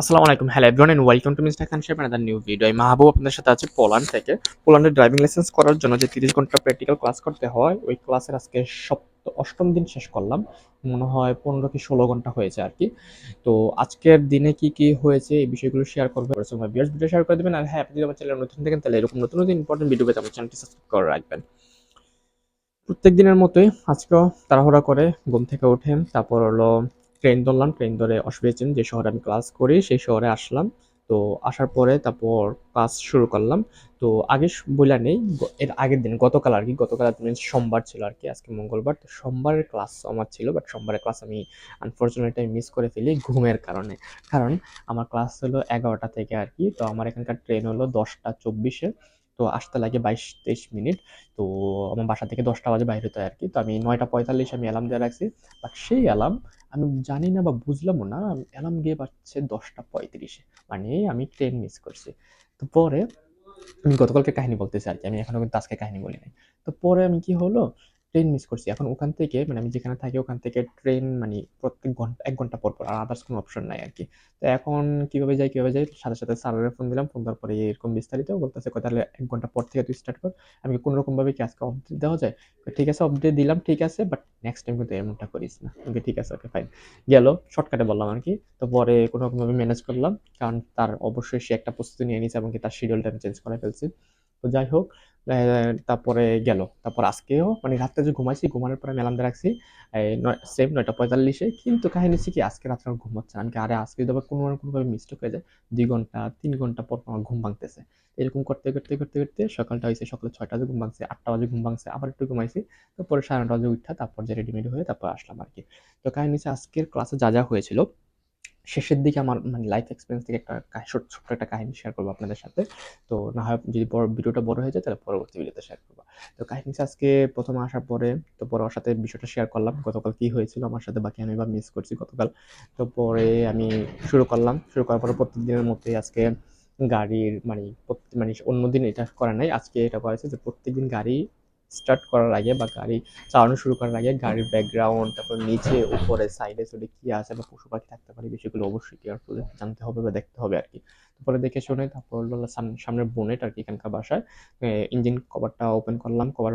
আসসালামু আলাইকুম। Hello everyone and welcome to mister Khan shape another new video Mahbub আপনাদের সাথে আছে পোল্যান্ড থেকে। পোল্যান্ডের ড্রাইভিং লাইসেন্স করার জন্য যে তিরিশ ঘণ্টা প্র্যাকটিক্যাল ক্লাস করতে হয়, ওই ক্লাসের আজকে সপ্ত অষ্টম দিন শেষ করলাম। মনে হয় পনেরো কি ষোলো ঘণ্টা হয়েছে আর কি। তো আজকের দিনে কি কি হয়েছে এই বিষয়গুলো শেয়ার করবে। ভিডিও শেয়ার করে দেবেন। আর হ্যাঁ আপনি যদি আমার চ্যানেল নতুন থাকেন তাহলে এরকম নতুন নতুন ইম্পর্টেন্ট ভিডিও পেতে আমার চ্যানেলটি সাবস্ক্রাইব করে রাখবেন। প্রত্যেক দিনের মতোই আজকেও তাড়াহুড়া করে ঘুম থেকে উঠে, তারপর হলো ট্রেন ধরলাম ট্রেন ধরে অসুবিধা যে শহরে আমি ক্লাস করি, সেই শহরে আসলাম। তো আসার পরে তারপর ক্লাস শুরু করলাম। তো আগে বইলা নেই এর আগের দিন, গতকাল আর কি গতকাল সোমবার ছিল আর কি, আজকে মঙ্গলবার। তো সোমবারের ক্লাস আমার ছিল বাট সোমবারের ক্লাস আমি আনফর্চুনেটলি মিস করে ফেলি ঘুমের কারণে। কারণ আমার ক্লাস হলো এগারোটা থেকে আর কি, তো আমার এখানকার ট্রেন হলো দশটা চব্বিশে। তো আসতে লাগে বাইশ, তেইশ মিনিট। তো আমার বাসা থেকে দশটা বাজে বাইরে হতে হয় আর কি তো আমি নয়টা পঁয়তাল্লিশ আমি অ্যালার্ম দিয়ে রাখছি। বাট সেই অ্যালার্ম আমি জানি না বা বুঝলামও না অ্যালার্ম গিয়ে পাচ্ছে দশটা পঁয়ত্রিশে। মানে আমি ট্রেন মিস করছি। তো পরে আমি গতকালকে কাহিনী বলতেছি আর কি আমি এখনও কিন্তু আজকে কাহিনী বলি নাই তো পরে আমি কি হলো ট্রেন মিস করছি। এখন ওখান থেকে মানে আমি যেখানে থাকি ওখান থেকে ট্রেন মানে প্রত্যেক ঘণ্টা এক ঘণ্টা পর পর, আর আদার্স কোনো অপশন নাই আর কি তো এখন কীভাবে যাই কীভাবে যাই, সাথে সাথে স্যারের ফোন দিলাম ফোন দেওয়ার পরে এরকম বিস্তারিত বলতেছে তাহলে এক ঘণ্টা পর থেকে তুই স্টার্ট কর। আমি কোনো রকম ভাবে কি আজকে দেওয়া যায়? ঠিক আছে আপডেট দিলাম, ঠিক আছে বাট নেক্সট টাইম কিন্তু এমনটা করিস না। ওকে ঠিক আছে ওকে ফাইন গেল শর্টকাটে বললাম আর কি তো পরে কোনো রকম ম্যানেজ করলাম, কারণ তার অবশ্যই সে একটা প্রস্তুতি নিয়ে নিয়েছে এবং কি তার শিডিউলটা আমি চেঞ্জ করে ফেলছি। তো যাই হোক তারপরে গেল। তারপর আজকেও মানে রাত্রে যে ঘুমাইছি, ঘুমানোর পরে মেলাম রাখছি। সেম নয়টা পঁয়তাল্লিশে, কিন্তু কাহিনী হচ্ছে কি, আজকে রাত্রে আমার ঘুম হচ্ছে না। আরে আজকে যদি আবার কোনো না কোনোভাবে মিস্টেক হয়ে যায়, দুই ঘণ্টা, তিন ঘণ্টা পর পর আমার ঘুম ভাঙতেছে। এরকম করতে করতে করতে করতে সকালটা হয়েছে, সকালে ছয়টা বাজে ঘুম ভাঙছে, আটটা বাজে ঘুম ভাঙছে, আবার একটু ঘুমাইছি। তারপরে সাড়ে নটা বাজে উঠা, তারপর যে রেডিমেড হয়ে তারপর আসলাম আর কি। তো কাহিনী হচ্ছে আজকের ক্লাসে যা যা হয়েছিল শেষের দিকে আমার মানে লাইফ এক্সপিরিয়েন্স থেকে একটা কা- ছোট, ছোট্ট একটা কাহিনী শেয়ার করব আপনাদের সাথে। তো না হয় যদি বড়, ভিডিওটা বড় হয়ে যায় তাহলে পরবর্তী ভিডিওতে শেয়ার করব। তো কাহিনী আজকে প্রথমে আসার পরে, তো পরে ওর সাথে বিষয়টা শেয়ার করলাম, গতকাল কী হয়েছিল আমার সাথে বাকি আমি বা মিস করছি গতকাল। তো পরে আমি শুরু করলাম, শুরু করার পরে প্রত্যেক দিনের মতোই আজকে গাড়ির মানে মানে অন্যদিন এটা করা নাই, আজকে এটা করেছে যে প্রত্যেকদিন গাড়ি স্টার্ট করার আগে বা গাড়ি চালানো শুরু করার আগে গাড়ির ব্যাকগ্রাউন্ড তারপর নিচে, উপরে সাইডে সাইডে কি আছে বা পশু পাখি থাকতে পারে, বিষয়গুলো অবশ্যই কেয়ারফুল জানতে হবে বা দেখতে হবে আর কি তারপরে দেখে শুনে তারপর হলো সাম- সামনের বোনেট আর কি এখানকার বাসায় ইঞ্জিন কভারটা ওপেন করলাম কভার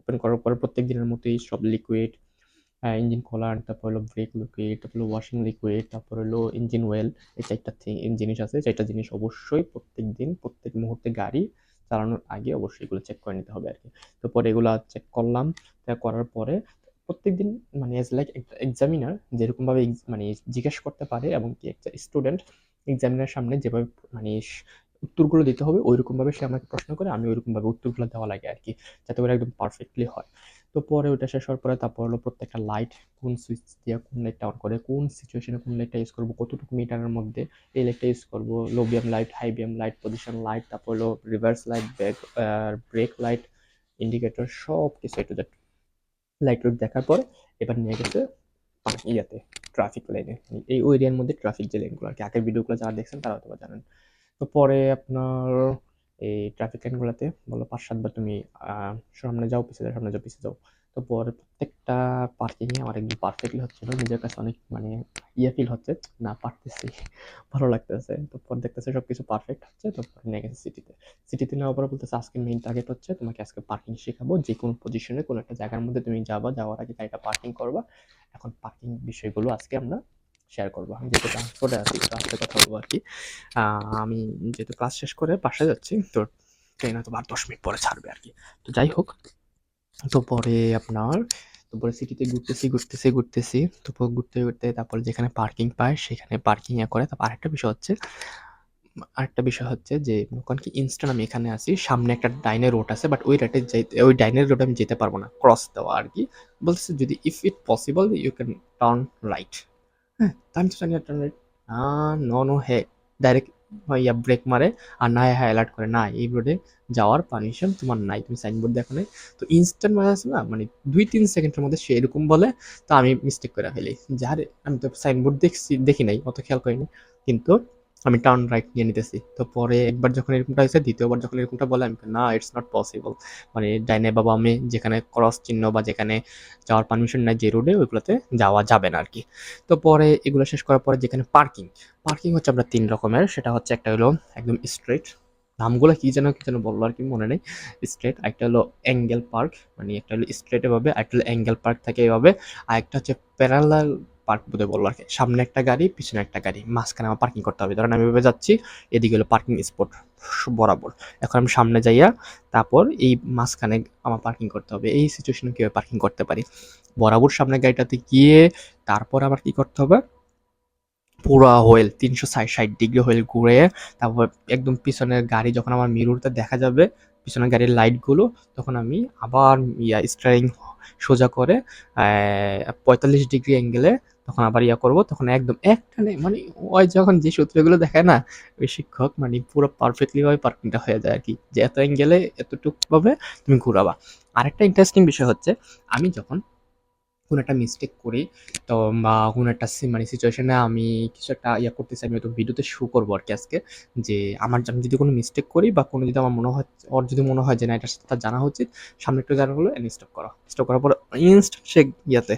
ওপেন করার পরে প্রত্যেক দিনের মতোই সব লিকুইড ইঞ্জিন কলার তারপর হলো ব্রেক লিকুইড তারপর হলো ওয়াশিং লিকুইড তারপর হলো ইঞ্জিন ওয়েল এই চারটা জিনিস আছে, চারটা জিনিস অবশ্যই প্রত্যেক দিন, প্রত্যেক মুহূর্তে গাড়ি চালানোর আগে অবশ্যই এগুলো চেক করে নিতে হবে আর কি তো পরে এগুলো চেক করলাম করার পরে প্রত্যেক দিন মানে এজ লাইক এক্সামিনার যেরকমভাবে মানে জিজ্ঞেস করতে পারে এবং কি একটা স্টুডেন্ট এক্সামিনার সামনে যেভাবে মানে উত্তরগুলো দিতে হবে, ওইরকমভাবে সে আমাকে প্রশ্ন করে, আমি ওইরকমভাবে উত্তরগুলো দেওয়া লাগে আর কি যাতে করে একদম পারফেক্টলি হয়। তো পরে ওইটা শেষ হওয়ার পরে তারপর হলো প্রত্যেকটা লাইট কোন সুইচ দিয়ে কোন লাইটটা অন করে, কোন সিচুয়েশনে কোন লাইটটা ইউজ করব, কতটুকু মিটারের মধ্যে এই লাইটটা ইউজ করব low beam light high beam light position light তারপর হলো reverse light back brake light indicator সব কিছু একটু লাইট রুট দেখার পর এবার নিয়ে গেছে ইয়াতে ট্রাফিক লাইনে এই ওই এরিয়ার মধ্যে ট্রাফিক যে লাইনগুলো আর কি, আগের ভিডিওগুলো যারা দেখছেন তারা হয়তো জানেন। তো পরে আপনার এই ট্রাফিক লাইনগুলোতে বলো পাঁচ সাতবার তুমি সামনে যাও পিছিয়ে যাও, সামনে যাও পিছিয়ে যাও। তো পরে প্রত্যেকটা পার্কিংয়ে আমার একদম পারফেক্টলি হচ্ছিল, নিজের কাছে অনেক মানে ইয়ে ফিল হচ্ছে, না পারতেছি, ভালো লাগতেছে। তো পরে দেখতেছে সব কিছু পারফেক্ট হচ্ছে, তো পরে নিয়ে গেছে সিটিতে সিটিতে নেওয়ার পরে বলতেছে, আজকে মেইন টার্গেট হচ্ছে, তোমাকে আজকে পার্কিং শেখাবো যে কোনো পজিশনে কোনো একটা জায়গার মধ্যে তুমি যাবা, যাওয়ার আগে গাড়িটা পার্কিং করবা। এখন পার্কিং বিষয়গুলো আজকে আমরা শেয়ার করব। আমি যেহেতু ট্রান্সপোর্টে আছি ট্রান্সপোর্টে কথা বলব আর কি। আমি যেহেতু ক্লাস শেষ করে বাসায় যাচ্ছি, তো ট্রেন হয়তো আর দশ মিনিট পরে ছাড়বে আর কি। তো যাই হোক, তো পরে আপনার তারপরে সিটিতে ঘুরতেছি ঘুরতেছি ঘুরতেছি। তারপর ঘুরতে ঘুরতে তারপর যেখানে পার্কিং পায়, সেখানে পার্কিং এ করে। তারপর আরেকটা বিষয় হচ্ছে, আরেকটা বিষয় হচ্ছে যে করেন কি ইনস্ট্যান্ট আমি এখানে আছি, সামনে একটা ডাইনের রোড আছে বাট ওই রোডে যাইতে ওই ডাইনের রোড আমি যেতে পারব না। ক্রস দেওয়া আর কি। বলছে যদি if it possible you can turn right জানি না নো নো হে। ডাইরেক্ট ইয়া ব্রেক মারে আর না হ্যাঁ অ্যালার্ট করে, না, এই রোডে যাওয়ার পারমিশন তোমার নাই, তুমি সাইনবোর্ড দেখো নাই। তো ইনস্ট্যান্ট মানে আছে না মানে দুই, তিন সেকেন্ডের মধ্যে সে এরকম বলে, তো আমি মিস্টেক করে ফেলি। যার, আমি তো সাইনবোর্ড দেখছি, দেখি নাই, অত খেয়াল করিনি। কিন্তু আমি টার্ন রাইট নিয়ে নিতেছি। তো পরে একবার যখন এরকমটা হয়েছে, দ্বিতীয়বার যখন এরকমটা বলে, আমি না ইটস নট পসিবল মানে ডাইনে বাবা, আমি যেখানে ক্রস চিহ্ন বা যেখানে যাওয়ার পারমিশন নেয় যে রোডে ওইগুলোতে যাওয়া যাবে না আর কি তো পরে এগুলো শেষ করার পরে যেখানে পার্কিং পার্কিং হচ্ছে আমরা তিন রকমের। সেটা হচ্ছে একটা হলো একদম স্ট্রেট নামগুলো কি যেন, কী যেন বলল আর কি মনে নেই। স্ট্রেট একটা হলো অ্যাঙ্গেল পার্ক মানে একটা হলো স্ট্রেট এভাবে একটা হলো অ্যাঙ্গেল পার্ক থাকে এভাবে আর একটা হচ্ছে প্যারালাল পার্ক বোধহয় বলল আর কি, সামনে একটা গাড়ি, পিছনে একটা গাড়ি, মাঝখানে আমার পার্কিং করতে হবে। ধরেন আমি ভেবে যাচ্ছি এদিকে হলো পার্কিং স্পট বরাবর। এখন আমি সামনে যাইয়া তারপর এই মাঝখানে আমার পার্কিং করতে হবে। এই সিচুয়েশনে কীভাবে পার্কিং করতে পারি? বরাবর সামনে গাড়িটাতে গিয়ে তারপর আবার কি করতে হবে? পুরা হোয়েল তিনশো ষাট ডিগ্রি হোয়েল ঘুরে তারপর একদম পিছনের গাড়ি যখন আমার মিরুরতে দেখা যাবে, পিছনের গাড়ির লাইটগুলো তখন আমি আবার ইয়া স্টারিং সোজা করে পঁয়তাল্লিশ ডিগ্রি অ্যাঙ্গেলে তখন আবার ইয়া করব, তখন একদম একটানে মানে ওই যখন যে সূত্রগুলো দেখায় না, ওই শিক্ষক মানে পুরো পারফেক্টলি ভাবে পার্কিংটা হয়ে যায় আর কি যে এত অ্যাঙ্গেলে এতটুকু ভাবে তুমি ঘুরাবা। আরেকটা ইন্টারেস্টিং বিষয় হচ্ছে, আমি যখন কোনো একটা মিস্টেক করি, তো বা কোনো একটা মানে সিচুয়েশনে আমি কিছু একটা ইয়া করতেছি, আমি হয়তো ভিডিওতে শো করব আর কি আজকে, যে আমার আমি যদি কোনো মিস্টেক করি বা কোনো যদি আমার মনে হয়, ওর যদি মনে হয় যে না, এটা তার জানা উচিত, সামনে একটু জানা হলো স্টপ করো। স্টপ করার পরে ইনস্ট্যান্ট সে ইয়াতে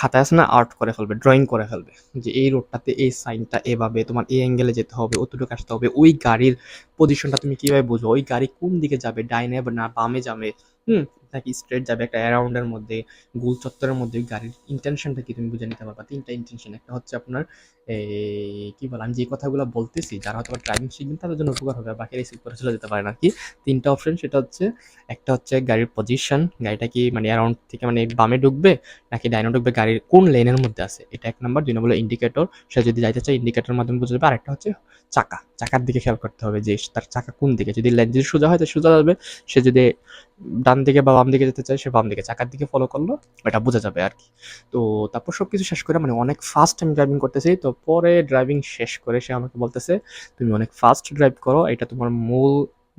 খাতায় আছে না আর্ট করে ফেলবে ড্রয়িং করে ফেলবে, যে এই রোডটাতে এই সাইনটা এভাবে তোমার এই অ্যাঙ্গেলে যেতে হবে, অতটুকু আসতে হবে, ওই গাড়ির পজিশনটা তুমি কীভাবে বুঝো ওই গাড়ি কোন দিকে যাবে, ডাইনে বা না, বামে যাবে, হুম নাকি স্ট্রেট যাবে একটা অ্যারাউন্ডের মধ্যে, গোল চত্বরের মধ্যে, গাড়ির ইন্টেনশনটা কি তুমি বুঝে নিতে পারবা? তিনটা ইন্টেনশন একটা হচ্ছে আপনার এই কি বল, আমি যে কথাগুলো বলতেছি, যারা হয়তো ড্রাইভিং শিখবেন, তাদের জন্য উপকার হবে, বাকি রিসিভ করে চলে যেতে পারে না কি তিনটা অপশন সেটা হচ্ছে, একটা হচ্ছে গাড়ির পজিশন গাড়িটা কি মানে অ্যারাউন্ড থেকে মানে বামে ঢুকবে, নাকি ডাইনে ঢুকবে, গাড়ির কোন লেনের মধ্যে আছে? এটা এক নাম্বার দুই নম্বর ইন্ডিকেটর সে যদি যাইতে চায় ইন্ডিকেটরের মাধ্যমে বুঝে যাবে আরেকটা হচ্ছে চাকা। চাকার দিকে খেয়াল করতে হবে যে তার চাকা কোন দিকে। যদি যদি সোজা হয়, তো সোজা যাবে। সে যদি ডান দিকে বা বাম দিকে যেতে চায়, সে বাম দিকে, চাকার দিকে ফলো করল, এটা বোঝা যাবে আর কি। তো তারপর সব কিছু শেষ করে মানে অনেক ফাস্ট আমি ড্রাইভিং করতেছি। তো পরে ড্রাইভিং শেষ করে সে আমাকে বলতেছে, তুমি অনেক ফাস্ট ড্রাইভ করো, এটা তোমার মূল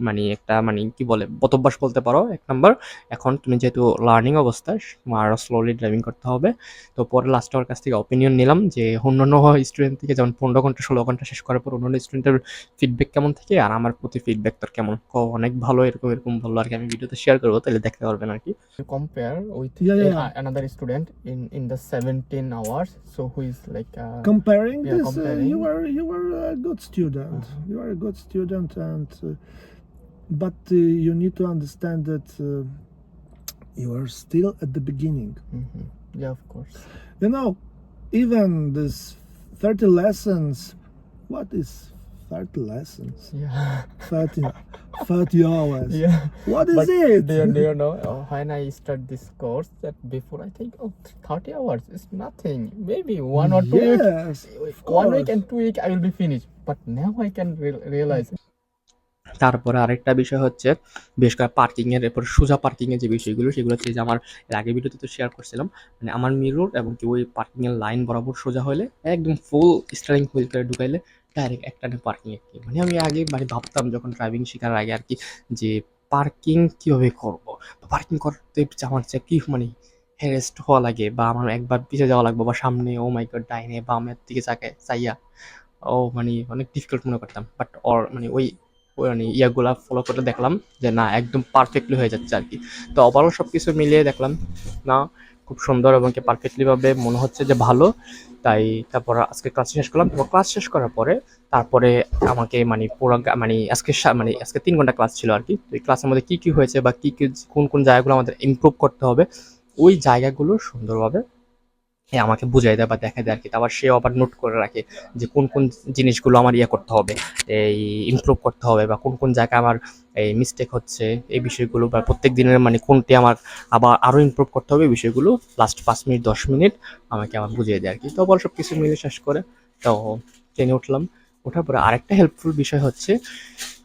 মানে একটা মানে কি বলে বতভ্যাস বলতে পারো এক নম্বর। এখন তুমি যেহেতু লার্নিং অবস্থায় আরও স্লোলি ড্রাইভিং করতে হবে। তো পরে লাস্টে ওর কাছ থেকে অপিনিয়ন নিলাম যে অন্যান্য স্টুডেন্ট থেকে যেমন পনেরো ঘণ্টা ষোলো ঘণ্টা শেষ করার পর অন্যান্য স্টুডেন্টের ফিডব্যাক কেমন থাকে আর আমার প্রতি ফিডব্যাক তোর কেমন? অনেক ভালো এরকম এরকম বলল আর কি। আমি ভিডিওতে শেয়ার করব তাহলে দেখতে পারবেন আর কি। Compare with another student in in the 17 hours. So who is like uh, comparing Yeah, this comparing. Uh, you were you were a good student. You are a good student and uh, but uh, you need to understand that uh, you are still at the beginning. Mhm. yeah of course. You know even this 30 lessons what is 30 lessons? Yeah. 30 30 hours. Yeah. What is But it? do you, do you know uh, when I start this course that before I think oh 30 hours is nothing. Maybe one or two weeks. One week and two weeks I will be finished. But now I can re- realize তারপরে আরেকটা বিষয় হচ্ছে, বেশ করে পার্কিংয়ের এর, এরপর সোজা পার্কিংয়ের যে বিষয়গুলো, সেগুলো হচ্ছে যে আমার, এর আগে ভিডিওতে তো শেয়ার করছিলাম মানে আমার মিরর এবং কি ওই পার্কিংয়ের লাইন বরাবর সোজা হলে একদম ফুল স্টারিং হুইল করে ঢুকাইলে ডাইরেক্ট একটানে পার্কিং এ মানে আমি আগে মানে ভাবতাম যখন ড্রাইভিং শেখার আগে আর কি, যে পার্কিং কীভাবে করব? পার্কিং করতে আমার যে কী মানে হ্যারেস্ট হওয়া লাগে বা আমার একবার পিছিয়ে যাওয়া লাগবে বা সামনে ও মাই গড ডাইনে বামের দিকে চাকায় চাইয়া, ও মানে অনেক ডিফিকাল্ট মনে করতাম। বাট ওর মানে ওই মানে ইয়াগুলা ফলো করে দেখলাম যে না, একদম পারফেক্টলি হয়ে যাচ্ছে আর কি। তো ওভারঅল সব কিছু মিলিয়ে দেখলাম, না, খুব সুন্দর এবং কি পারফেক্টলি ভাবে মনে হচ্ছে যে ভালো। তাই তারপর আজকে ক্লাস শেষ করলাম। তারপর ক্লাস শেষ করার পরে তারপরে আমাকে মানে পুরো মানে আজকে মানে আজকে তিন ঘণ্টা ক্লাস ছিল আর কি। তো এই ক্লাসের মধ্যে কী কী হয়েছে বা কী কী কোন কোন জায়গাগুলো আমাদের ইমপ্রুভ করতে হবে, ওই জায়গাগুলো সুন্দরভাবে আমাকে বুঝাই দেয় বা দেখা দেয় আর কি। তারপর সেও আবার নোট করে রাখে যে কোন কোন জিনিসগুলো আমার ইয়ে করতে হবে, এই ইমপ্রুভ করতে হবে বা কোন কোন জায়গায় আমার এই মিস্টেক হচ্ছে, এই বিষয়গুলো বা প্রত্যেক দিনের মানে কোনটি আমার আবার আরও ইমপ্রুভ করতে হবে বিষয়গুলো লাস্ট পাঁচ মিনিট, দশ মিনিট আমাকে আমার বুঝিয়ে দেয় আর কি। তো আবার সব কিছু মিলে শেষ করে, তো ট্রেনে উঠলাম। ওঠার পরে আরেকটা হেল্পফুল বিষয় হচ্ছে,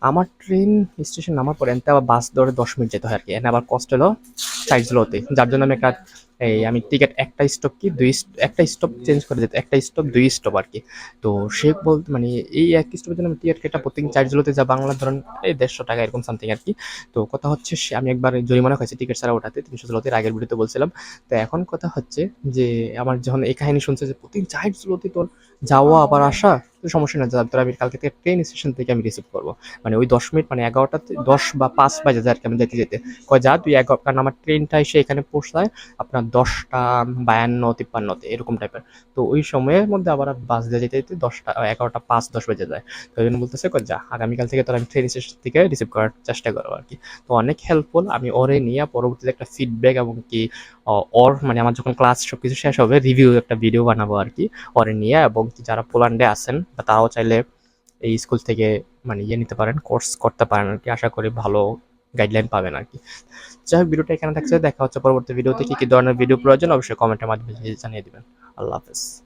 আমার ট্রেন স্টেশন নামার পরে এনতে আবার বাস ধরে দশ মিনিট যেতে হয় আর কি। এনে আবার কষ্ট হলো চার্জ লোতে যার জন্য আমি একটা, এই আমি টিকিট একটা স্টপ কি দুই একটা স্টপ চেঞ্জ করে দিতে, একটা স্টপ দুই স্টপ আর কি। তো সে বলতে মানে এই এক স্টপের জন্য আমি টিকিট কেটে প্রত্যেক চার্জগুলোতে যা বাংলা ধরেন, এই দেড়শো টাকা এরকম সামথিং আর কি। তো কথা হচ্ছে সে, আমি একবার জরিমানা খাইছি টিকিট ছাড়া ওঠাতে, তিনশো ষোলোতে আগের ভিডিওতে বলছিলাম। তো এখন কথা হচ্ছে যে, আমার যখন এই কাহিনী শুনছে যে প্রতি চার্জগুলোতে তোর যাওয়া আবার আসা সমস্যা না তোর আমি কালকে থেকে ট্রেন স্টেশন থেকে আমি রিসিভ করব। মানে ওই দশ মিনিট মানে এগারোটাতে দশ বা পাঁচ বাজে যায় আর কি আমি যেতে যেতে। কয় যা, তুই এগারো, কারণ আমার ট্রেনটা এসে এখানে পৌঁছায় আপনার দশটা বায়ান্ন তিপ্পান্নতে এরকম টাইপের তো ওই সময়ের মধ্যে আবার বাস দিয়ে যেতে যেতে দশটা, এগারোটা পাঁচ, দশ বেজে যায়। তো ওই জন্য বলতেছে যা, আগামীকাল থেকে তোর আমি ট্রেন স্টেশন থেকে রিসিভ করার চেষ্টা করব আর কি। তো অনেক হেল্পফুল আমি ওরে নিয়ে পরবর্তীতে একটা ফিডব্যাক এবং কি ওর মানে আমার যখন ক্লাস সব কিছু শেষ হবে রিভিউ একটা ভিডিও বানাবো আর কি, ওরে নিয়ে এবং যারা পোল্যান্ডে আছেন বা তারাও চাইলে এই স্কুল থেকে মানে ইয়ে নিতে পারেন কোর্স করতে পারেন আর কি। আশা করি ভালো গাইডলাইন পাবেন আর কি যাই হোক ভিডিওটা এখানে থাকছে। দেখা হচ্ছে পরবর্তী ভিডিওতে। কি কি ধরনের ভিডিও প্রয়োজন, অবশ্যই কমেন্টের মাধ্যমে জানিয়ে দেবেন। আল্লাহ হাফেজ।